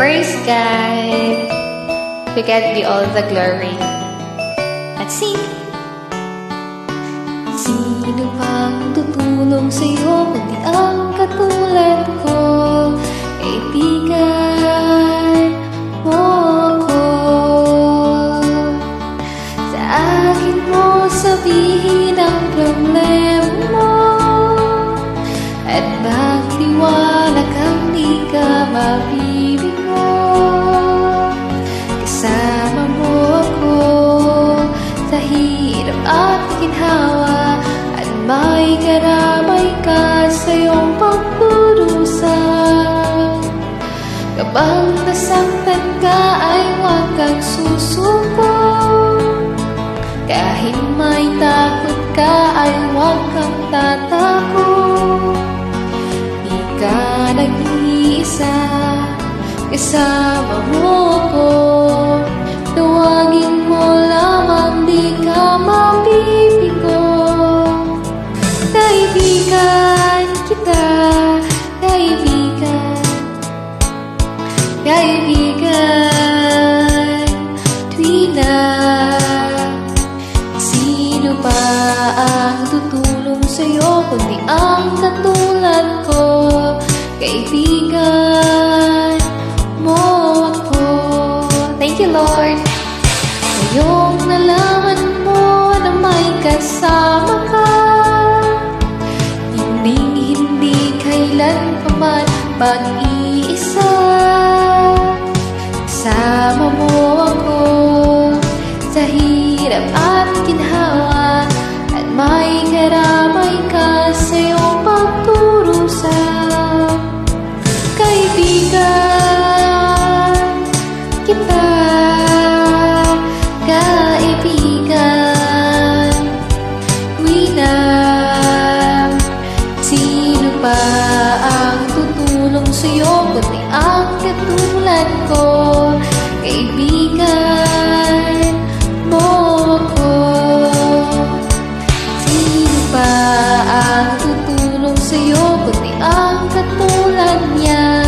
God. To God be all the glory. Let's sing. Sino bang tutulong sa'yo may karamay ka sa iyong pagdurusa Kapag nasaktan ka ay huwag kang susuko. Kahit may takot ka ay huwag kang tatakot Di ka nag-iisa Kasama mo sa'yo Kundi ang katulad ko. Kaibigan mo ako. Thank you Lord. Ngayong nalaman mo na may kasama ka Hindi, hindi kailan pa man mag-iisa. Kasama mo ako sa hirap at ginhawa At may karamay kita Kaibigan. Winam Sino pa ang tutulong sa'yo Kundi ang katulad ko? Kaibigan mo ko Sino ang tutulong sa'yo Kundi ang katulad niya?